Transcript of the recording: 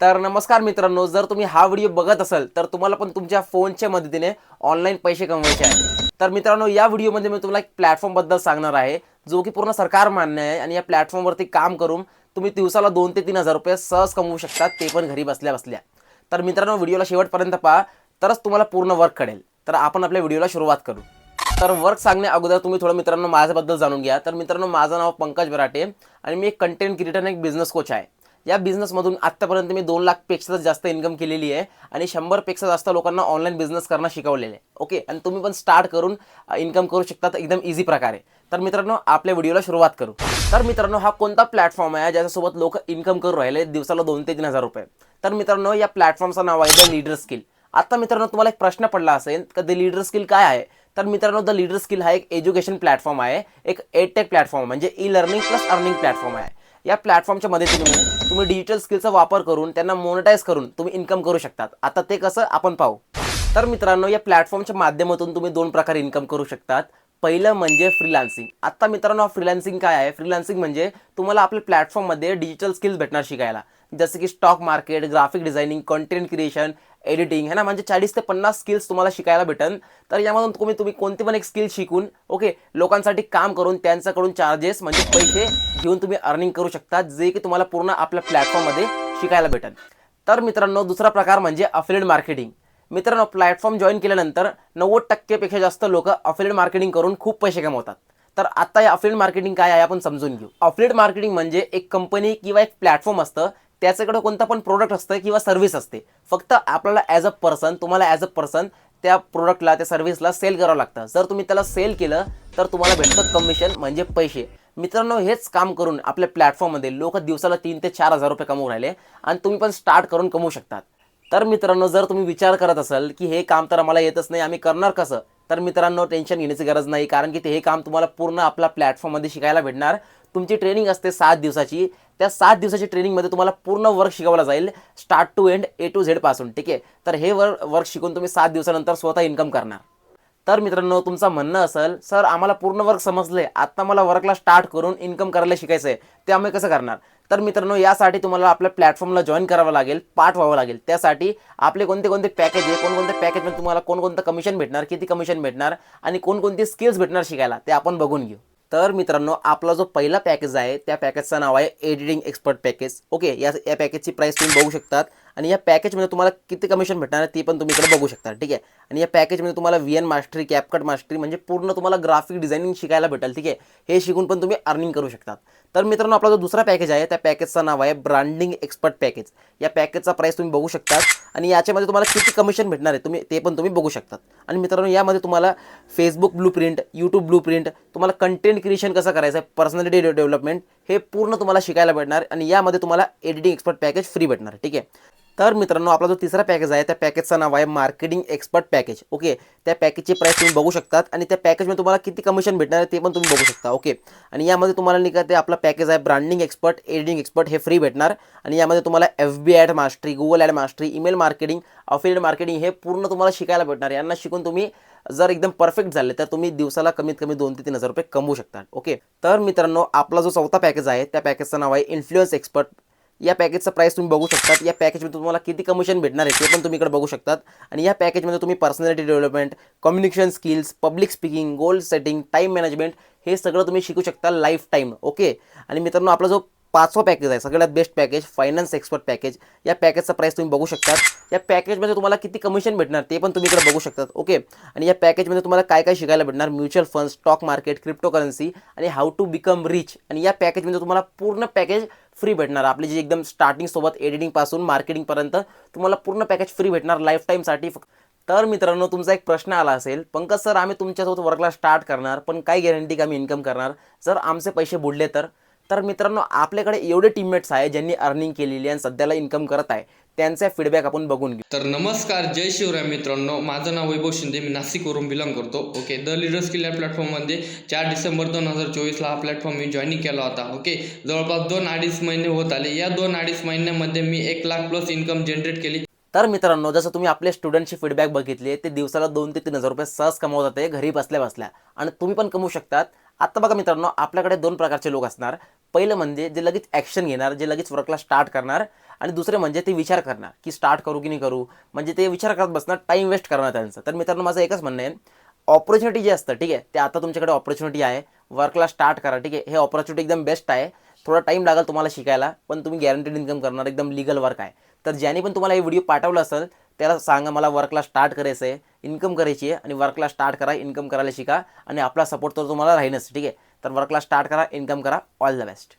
तर नमस्कार मित्रांनो जर तुम्ही हा व्हिडिओ बघत असाल तर तुम्हाला पण तुमच्या फोनच्या मदतीने ऑनलाईन पैसे कमवायचे आहे. तर मित्रांनो या व्हिडिओमध्ये मी तुम्हाला एक प्लॅटफॉर्मबद्दल सांगणार आहे जो की पूर्ण सरकार मान्य आहे आणि या प्लॅटफॉर्मवरती काम करून तुम्ही दिवसाला दोन ते तीन हजार रुपये सहज कमवू शकता ते पण घरी बसल्या बसल्या. तर मित्रांनो व्हिडिओला शेवटपर्यंत पहा तरच तुम्हाला पूर्ण वर्क कळेल. तर आपण आपल्या व्हिडिओला सुरुवात करू. तर वर्क सांगण्या अगोदर तुम्ही थोडं मित्रांनो माझ्याबद्दल जाणून घ्या. तर मित्रांनो माझं नाव पंकज बराटे आणि मी एक कंटेंट क्रिएटर आणि एक बिझनेस कोच आहे. या बिझनेसमधून आत्तापर्यंत मी दोन लाखपेक्षा जास्त इन्कम केलेली आहे आणि शंभरपेक्षा जास्त लोकांना ऑनलाईन बिझनेस करणं शिकवलेलं आहे. ओके आणि तुम्ही पण स्टार्ट करून इन्कम करू शकता एकदम इझी प्रकारे. तर मित्रांनो आपल्या व्हिडिओला सुरुवात करू. तर मित्रांनो हा कोणता प्लॅटफॉर्म आहे ज्याच्यासोबत लोक इन्कम करू राहिले? दिवसाला दोन ते तीन हजार रुपये. तर मित्रांनो या प्लॅटफॉर्मचं नाव आहे द लीडर स्किल आता मित्रांनो तुम्हाला एक प्रश्न पडला असेल का द लीडर स्किल काय आहे? तर मित्रांनो द लीडर स्किल हा एक एज्युकेशन प्लॅटफॉर्म आहे. एक एडटेक प्लॅटफॉर्म म्हणजे e learning plus earning platform आहे. या प्लॅटफॉर्मच्या मदतीने तुम्ही डिजिटल स्किलचा वापर करून त्यांना मोनिटाईज करून तुम्ही इन्कम करू शकतात. आता ते कसं आपण पाहू. तर मित्रांनो या प्लॅटफॉर्मच्या माध्यमातून तुम्ही दोन प्रकारे इन्कम करू शकतात. पहिलं म्हणजे फ्रीलान्सिंग आता मित्रांनो फ्रीलान्सिंग काय आहे? फ्रीलान्सिंग म्हणजे तुम्हाला आपल्या प्लॅटफॉर्ममध्ये डिजिटल स्किल्स भेटणार शिकायला. जसं की stock market graphic designing content creation editing है ना? म्हणजे चाळीस ते पन्नास स्किल्स तुम्हाला शिकायला भेटन. तर यामधून तुम्ही तुम्ही कोणती पण एक स्किल शिकून ओके लोकांसाठी काम करून त्यांच्याकडून चार्जेस म्हणजे पैसे घेऊन तुम्ही अर्निंग करू शकता जे की तुम्हाला पूर्ण आपल्या प्लॅटफॉर्ममध्ये शिकायला भेटेल तर मित्रांनो दुसरा प्रकार म्हणजे अफिलेट मार्केटिंग मित्रांनो प्लॅटफॉर्म जॉईन केल्यानंतर नव्वद टक्केपेक्षा जास्त लोक अफिलेट मार्केटिंग करून खूप पैसे कमवतात. तर आता या अफिलेट मार्केटिंग काय आहे आपण समजून घेऊ. अफिलेट मार्केटिंग म्हणजे एक कंपनी किंवा एक प्लॅटफॉर्म असतं त्याच्याकडे कोणतं पण प्रोडक्ट असतं किंवा सर्व्हिस असते. फक्त आपल्याला ॲज अ पर्सन तुम्हाला ॲज अ पर्सन त्या प्रोडक्टला त्या सर्व्हिसला सेल करावं लागतं. जर तुम्ही त्याला सेल केलं तर तुम्हाला भेटतं कमिशन म्हणजे पैसे. मित्रांनो हेच काम करून आपल्या प्लॅटफॉर्ममध्ये लोक दिवसाला तीन ते चार हजार रुपये कमवू राहिले आणि तुम्ही पण स्टार्ट करून कमवू शकतात. तर मित्रांनो जर तुम्ही विचार करत असाल की हे काम तर आम्हाला येतच नाही आम्ही करणार कसं? तर मित्रांनो टेन्शन घेण्याची गरज नाही कारण की ते हे काम तुम्हाला पूर्ण आपल्या प्लॅटफॉर्ममध्ये शिकायला भेटणार. तुमची ट्रेनिंग असते सात दिवसाची. त्या सात दिवसाची ट्रेनिंगमध्ये तुम्हाला पूर्ण वर्क शिकवलं जाईल start to end A to झेडपासून ठीक आहे? तर हे वर्क शिकून तुम्ही सात दिवसानंतर स्वतः इन्कम करणार. तर मित्रांनो तुमचं म्हणणं असेल सर आम्हाला पूर्ण वर्क समजले आत्ता मला वर्कला स्टार्ट करून इन्कम करायला शिकायचं आहे ते आम्ही कसं करणार? तर मित्रांनो यासाठी तुम्हाला आपल्या प्लॅटफॉर्मला जॉईन करावं लागेल पाठ व्हावं लागेल. त्यासाठी आपले कोणते कोणते पॅकेज आहे कोणकोणते पॅकेजमध्ये तुम्हाला कोणकोणतं कमिशन भेटणार किती कमिशन भेटणार आणि कोणकोणते स्किल्स भेटणार शिकायला ते आपण बघून घेऊ. तर मित्रांनो आपला जो पहिला पॅकेज आहे त्या पॅकेजचं नाव आहे एडिटिंग एक्सपर्ट पॅकेज ओके या या पॅकेजची प्राईस तुम्ही बघू शकतात. आणि या पॅकेजमध्ये तुम्हाला किती कमिशन भेटणार आहे ते पण तुम्ही इकडे बघू शकता ठीक आहे? आणि या पॅकेजमध्ये तुम्हाला V N mastery CapCut mastery म्हणजे पूर्ण तुम्हाला ग्राफिक डिझायनिंग शिकायला भेटेल ठीक आहे? हे शिकून पण तुम्ही अर्निंग करू शकतात. तर मित्रांनो आपला जो दुसरा पॅकेज आहे त्या पॅकेजचं नाव आहे ब्रँडिंग एक्सपर्ट पॅकेज या पॅकेजचा प्राईस तुम्ही बघू शकतात आणि याच्यामध्ये तुम्हाला किती कमिशन भेटणार आहे तुम्ही ते पण तुम्ही बघू शकतात. आणि मित्रांनो यामध्ये तुम्हाला Facebook blue print YouTube blue print तुम्हाला कंटेंट क्रिएशन कसं करायचं आहे पर्सनॅलिटी डेव्हलपमेंट हे पूर्ण तुम्हाला शिकायला भेटणार आणि यामध्ये तुम्हाला एडिटिंग एक्सपर्ट पॅकेज फ्री भेटणार ठीक आहे? तर मित्रांनो आपला जो तिसरा पॅकेज आहे त्या पॅकेजचं नाव आहे मार्केटिंग एक्सपर्ट पॅकेज ओके त्या पॅकेजची प्राईस तुम्ही बघू शकतात आणि त्या पॅकेजमध्ये तुम्हाला किती कमिशन भेटणार आहे ते पण तुम्ही बघू शकता. ओके आणि यामध्ये तुम्हाला नाही का ते आपला पॅकेज आहे ब्रँडिंग एक्सपर्ट एडिटिंग एक्सपर्ट हे फ्री भेटणार. आणि यामध्ये तुम्हाला F B ad mastery Google ad mastery email marketing affiliate marketing हे पूर्ण तुम्हाला शिकायला भेटणार. यांना शिकून तुम्ही जर एकदम परफेक्ट झाले तर तुम्ही दिवसाला कमीत कमी दोन ते तीन हजार रुपये कमवू शकता. ओके तर मित्रांनो आपला जो चौथा पॅकेज आहे त्या पॅकेजचं नाव आहे इन्फ्लुएन्स एक्सपर्ट या पॅकेजचं प्राईस तुम्ही बघू शकतात. या पॅकेजमध्ये तुम्हाला किती कमिशन भेटणार आहे ते पण तुम्ही इकडे बघू शकतात. आणि या पॅकेजमध्ये तुम्ही personality development communication skills public speaking goal setting time management हे सगळं तुम्ही शिकू शकता लाईफ टाईम ओके आणि मित्रांनो आपला जो पाचवा पॅकेज आहे सगळ्यात best package finance expert package या पॅकेजचा प्राईस तुम्ही बघू शकतात. या पॅकेजमध्ये तुम्हाला किती कमिशन भेटणार ते पण तुम्ही इकडे बघू शकतात ओके आणि या पॅकेजमध्ये तुम्हाला काय काय शिकायला भेटणार? Mutual fund stock market cryptocurrency आणि हाऊ टू बिकम रिच आणि या पॅकेजमध्ये तुम्हाला पूर्ण पॅकेज फ्री भेटणार. आपली जी एकदम स्टार्टिंगसोबत एडिटिंगपासून मार्केटिंगपर्यंत तुम्हाला पूर्ण पॅकेज फ्री भेटणार लाईफ टाईमसाठी फक्त. तर मित्रांनो तुमचा एक प्रश्न आला असेल पंकज सर आम्ही तुमच्यासोबत वर्कला स्टार्ट करणार पण काय गॅरंटी का आम्ही इन्कम करणार. जर आमचे पैसे बुडले तर? तर मित्रांनो आपल्याकडे एवढे टीममेट्स आहे ज्यांनी अर्निंग केलेली आणि सध्याला इन्कम करत आहे त्यांचा फीडबॅक आपण बघून घेऊ. तर नमस्कार जय शिवराय मित्रांनो. माझं नाव वैभव शिंदे मी नाशिकवरून बिलॉंग करतो. ओके द लिडर स्किल या प्लॅटफॉर्ममध्ये चार डिसेंबर दोन हजार चोवीसला हा प्लॅटफॉर्म मी जॉईनिंग केला होता. ओके जवळपास दोन अडीच महिने होत आले. या दोन अडीच महिन्यामध्ये मी एक लाख प्लस इन्कम जनरेट केली. तर मित्रांनो जसं तुम्ही आपल्या स्टुडंटची फीडबॅक बघितली ते दिवसाला दोन ते तीन हजार रुपये सहज कमवतात आहे घरी बसल्या बसल्या. आणि तुम्ही पण कमवू शकतात. आत्ता बघा मित्रांनो आपल्याकडे दोन प्रकारचे लोक असणार. पहिलं म्हणजे जे लगेच ॲक्शन घेणार जे लगेच वर्कला स्टार्ट करणार आणि दुसरे म्हणजे ते विचार करणार की स्टार्ट करू की नाही करू. म्हणजे ते विचार करत बसणार टाईम वेस्ट करणार त्यांचं. तर मित्रांनो माझं एकच म्हणणं आहे ऑपॉर्च्युनिटी जे असतं ठीक आहे ते आता तुमच्याकडे ऑपॉर्च्युनिटी आहे. वर्कला स्टार्ट करा ठीक आहे. हे ऑपॉर्च्युनिटी एकदम बेस्ट आहे. थोडा टाईम लागेल तुम्हाला शिकायला पण तुम्ही गॅरंटेड इन्कम करणार एकदम लिगल वर्क आहे. तर ज्याने पण तुम्हाला हे व्हिडिओ पाठवला असेल त्याला सांगा मला वर्कला स्टार्ट करायचं आहे इन्कम करायची आहे आणि वर्कला स्टार्ट करा इन्कम करायला शिका आणि आपला सपोर्ट तर तुम्हाला राहीनच ठीक आहे? तर वर्कला स्टार्ट करा इन्कम करा ऑल द बेस्ट